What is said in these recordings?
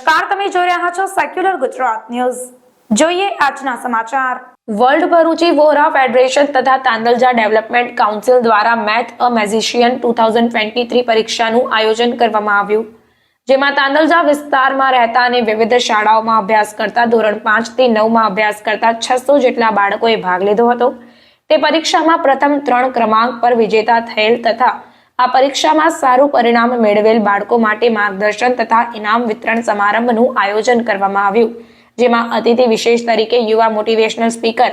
નમસ્કાર, તમે જોઈ રહ્યા છો સેક્યુલર ગુજરાત ન્યૂઝ જોઈએ આજના સમાચાર. વર્લ્ડ ભરૂચી વોરા ફેડરેશન તથા તાંદલજા ડેવલપમેન્ટ કાઉન્સિલ દ્વારા મેથ અ મેઝિશિયન ટુ પરીક્ષાનું આયોજન કરવામાં આવ્યું. જેમાં તાંદલજા વિસ્તારમાં રહેતા અને વિવિધ શાળાઓમાં અભ્યાસ કરતા ધોરણ પાંચથી નવમાં અભ્યાસ કરતા છસો જેટલા બાળકોએ ભાગ લીધો હતો. તે પરીક્ષામાં પ્રથમ ત્રણ ક્રમાંક પર વિજેતા થયેલ તથા આ પરીક્ષામાં સારું પરિણામ મેળવેલ બાળકો માટે માર્ગદર્શન તથા ઇનામ વિતરણ સમારંભનું આયોજન કરવામાં આવ્યું, જેમાં અતિથિ વિશેષ તરીકે યુવા મોટિવેશનલ સ્પીકર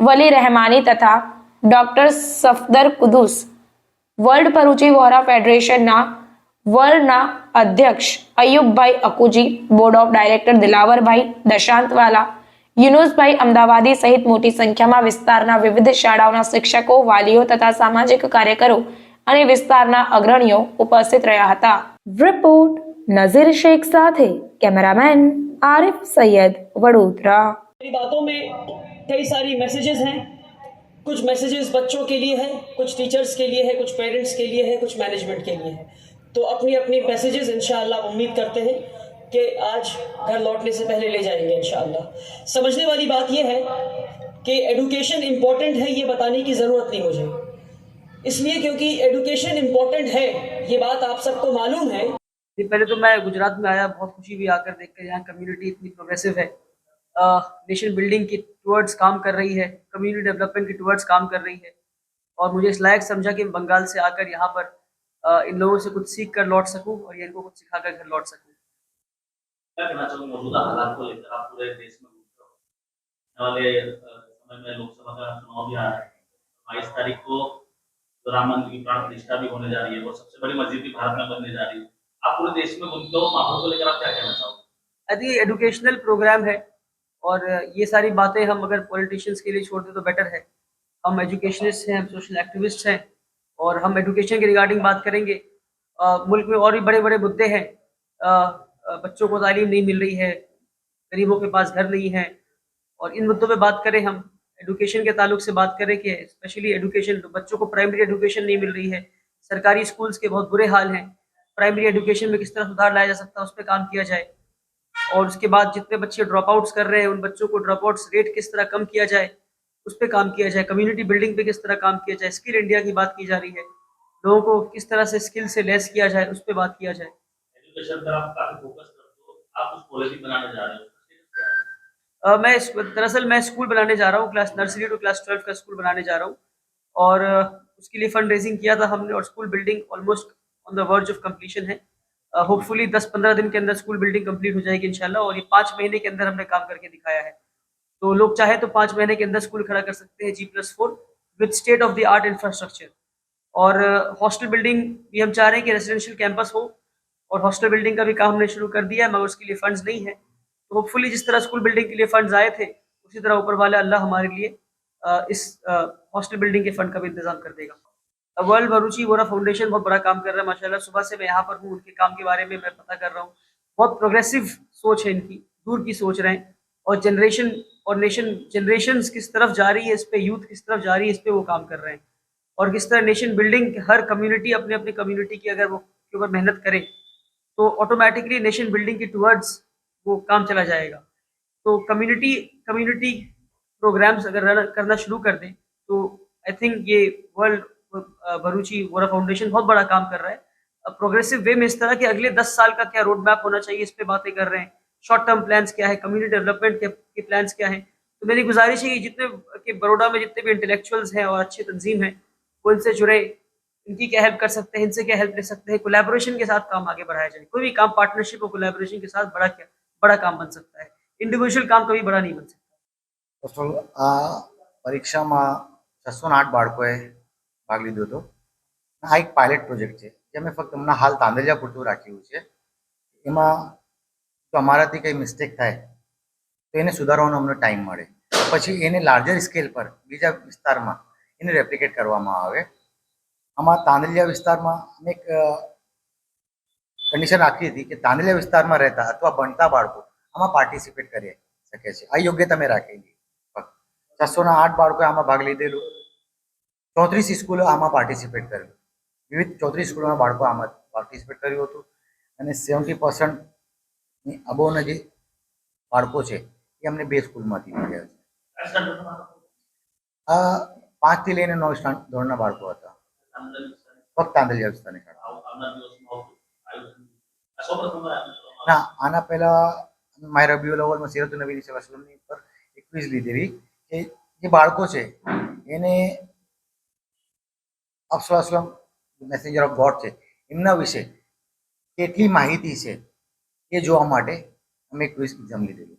વલી રહેમાની તથા ડોક્ટર સફદર કુદુસ, વર્લ્ડ પરુચી વોરા ફેડરેશનના વર્લ્ડના અધ્યક્ષ Ayubbhai Akuji, board of director Dilawarbhai Dashantwala, Yunusbhai Amdavadi સહિત મોટી સંખ્યામાં વિસ્તારના વિવિધ શાળાઓના શિક્ષકો, વાલીઓ તથા સામાજિક કાર્યકરો અને વિસ્તારના અગ્રણીઓ ઉપસ્થિત રહ્યા હતા રિપોર્ટ નઝીર શેખ સાથે કેમેરામેન આરિફ સૈયદ વડોદરા मेरी बातों में कई सारी मैसेजेस हैं कुछ मैसेजेस बच्चों के लिए है कुछ टीचर्स के लिए है कुछ पेरेंट्स के लिए है कुछ मैनेजमेंट के लिए है तो अपनी अपनी मैसेजेस इंशाल्लाह उम्मीद करते हैं कि आज घर लौटने से पहले ले जाएंगे इंशाल्लाह समझने वाली बात यह है कि एडुकेशन इम्पोर्टेंट है ये बताने की ज़रूरत नहीं मुझे इसलिए क्योंकि एडुकेशन इम्पोर्टेंट है ये बात आप सबको मालूम है। पहले तो मैं गुजरात में आया बहुत खुशी हुई आकर देख कर यहाँ कम्युनिटी इतनी प्रोग्रेसिव है। नेशन बिल्डिंग की टूवर्ड्स काम कर रही है कम्युनिटी डेवलपमेंट की टूवर्ड्स काम कर रही है। और मुझे इस लायक समझा कि बंगाल से आकर यहाँ पर इन लोगों से कुछ सीख कर लौट सकूँ और ये इनको कुछ सिखा कर घर लौट सकूँ। क्या कहना चाहूँगा मौजूदा हालात को लेकर आप पूरे देश में घूमते हो। वाले समय में लोकसभा का चुनाव भी आ रहा है। बाईस तारीख को तो राम मंदिर की प्राण प्रतिष्ठा भी होने जा रही है और सबसे बड़ी मस्जिद भी भारत में बनने जा रही है। आप पूरे देश में घूमते हो माहौल को लेकर आप क्या कहना चाहोगे? थिंक एजुकेशनल प्रोग्राम है और ये सारी बातें हम अगर पॉलिटिशियंस के लिए छोड़ दें तो बेटर है। हम एजुकेशनिस्ट हैं हम सोशल एक्टिविस्ट हैं और हम एजुकेशन के रिगार्डिंग बात करेंगे। अ, मुल्क में और भी बड़े बड़े मुद्दे हैं। बच्चों को तालीम नहीं मिल रही है गरीबों के पास घर नहीं है और इन मुद्दों पे बात करें हम। एजुकेशन के ताल्लुक से बात करें कि स्पेशली एजुकेशन बच्चों को प्राइमरी एजुकेशन नहीं मिल रही है। सरकारी स्कूल्स के बहुत बुरे हाल हैं। प्राइमरी एजुकेशन में किस तरह सुधार लाया जा सकता है, उस पर काम किया जाए। और उसके बाद जितने बच्चे ड्रॉप आउट्स कर रहे हैं, उन बच्चों को ड्रॉप आउट्स रेट किस तरह कम किया जाए, उस पर काम किया जाए। कम्युनिटी बिल्डिंग पे किस तरह काम किया जाए स्किल इंडिया की बात की जा रही है। लोगों को किस तरह से स्किल से लेस किया जाए, उस पर बात किया जाए। एजुकेशन पर आप काफ़ी फोकस करते हो। आप कॉलेज भी बनाने जा रहे हो। मैं दरअसल मैं स्कूल बनाने जा रहा हूँ, class nursery to class twelve का स्कूल बनाने जा रहा हूँ। और उसके लिए फंड रेजिंग किया था हमने और school building almost on the verge of completion है। होपफुली दस पंद्रह दिन के अंदर स्कूल बिल्डिंग कंप्लीट हो जाएगी इंशाल्लाह और ये पाँच महीने के अंदर हमने काम करके दिखाया है। तो लोग चाहे तो पाँच महीने के अंदर स्कूल खड़ा कर सकते हैं G plus four with state of the art infrastructure और हॉस्टल बिल्डिंग भी हम चाह रहे हैं कि रेजिडेंशियल कैंपस हो और हॉस्टल बिल्डिंग का भी काम हमने शुरू कर दिया है, मगर उसके लिए फंड्स नहीं है। होपफुली जिस तरह स्कूल बिल्डिंग के लिए फंड आए थे, उसी तरह ऊपर वाले अल्लाह हमारे लिए इस हॉस्टल बिल्डिंग के फंड का भी इंतज़ाम कर देगा। वर्ल्ड भरूची वोरा फाउंडेशन बहुत बड़ा काम कर रहा है, माशाल्लाह। सुबह से मैं यहाँ पर हूँ, उनके काम के बारे में मैं पता कर रहा हूँ। बहुत प्रोग्रेसिव सोच है इनकी, दूर की सोच रहे हैं। और जनरेशन और नेशन जनरेशन किस तरफ़ जा रही है, इस पर यूथ किस तरफ़ जा रही है, इस पर वो काम कर रहे हैं। और किस तरह नेशन बिल्डिंग हर कम्युनिटी अपने अपनी कम्युनिटी की अगर वो के ऊपर मेहनत करे तो ऑटोमेटिकली नेशन बिल्डिंग की टूवर्ड्स वो काम चला जाएगा। तो कम्युनिटी कम्युनिटी प्रोग्राम्स अगर रन करना शुरू कर दें तो आई थिंक ये वर्ल्ड भरूची वोरा फाउंडेशन बहुत बड़ा काम कर रहा है। प्रोग्रेसिव वे में इस तरह के अगले दस साल का क्या रोड मैप होना चाहिए इस पर बातें कर रहे हैं। शॉर्ट टर्म प्लान्स क्या है कम्युनिटी डेवलपमेंट के, प्लान्स क्या हैं? तो मेरी गुजारिश है कि जितने कि बड़ोड़ा में जितने भी इंटेलेक्चुअल्स हैं और अच्छी तंजीम है वो इनसे जुड़े इनकी क्या हेल्प कर सकते हैं इनसे क्या हेल्प ले सकते हैं कोलैबोरेशन के साथ काम आगे बढ़ाया जाए। कोई भी काम पार्टनरशिप और कोलैबोरेशन के साथ बड़ा क्या। बड़ा काम बन सकता है इंडिविजुअल काम कभी बड़ा नहीं बन सकता તો આ પરીક્ષામાં છસો આઠ બાળકોએ ભાગ લીધો હતો આ એક પાયલટ પ્રોજેક્ટ છે જે અમે ફક્ત હમણાં હાલ તાંદલિયા પૂરતું રાખ્યું છે એમાં જો અમારાથી કંઈ મિસ્ટેક થાય તો એને સુધારવાનો અમને ટાઈમ મળે પછી એને લાર્જર સ્કેલ પર બીજા વિસ્તારમાં એને રેપ્લિકેટ કરવામાં આવે આમાં તાંદલિયા વિસ્તારમાં અમે એક કન્ડિશન રાખી હતી કે તાંદલિયા વિસ્તારમાં રહેતા અથવા ભણતા બાળકો આમાં પાર્ટિસિપેટ કરી શકે છે. આ યોગ્યતા રાખેલી છસોના આઠ બાળકોએ આમાં ભાગ લીધેલું. ચોત્રીસ સ્કૂલો આમાં પાર્ટિસિપેટ કર્યું વિવિધ ચોત્રીસ સ્કૂલોના બાળકો આમાં પાર્ટિસિપેટ કર્યું હતું. અને સેવન્ટી પર્સન્ટની ને જે બાળકો છે, એ અમને બે સ્કૂલમાંથી મળ્યા છે. પાંચથી લઈને નવ ધોરણના બાળકો હતા. ફક્ત તાંદલિયા વિસ્તારની શાળા ના આના પહેલા માય રબીઉલ અવ્વલમાં સિરત નબી વસલમની પર એક ક્વિઝ લીધેલી કે જે બાળકો છે એને અફસલાસલમ મેસેન્જર ઓફ ગોડ છે. એમના વિશે કેટલી માહિતી છે એ જોવા માટે અમે ક્વિઝ એક્ઝામ લીધેલી.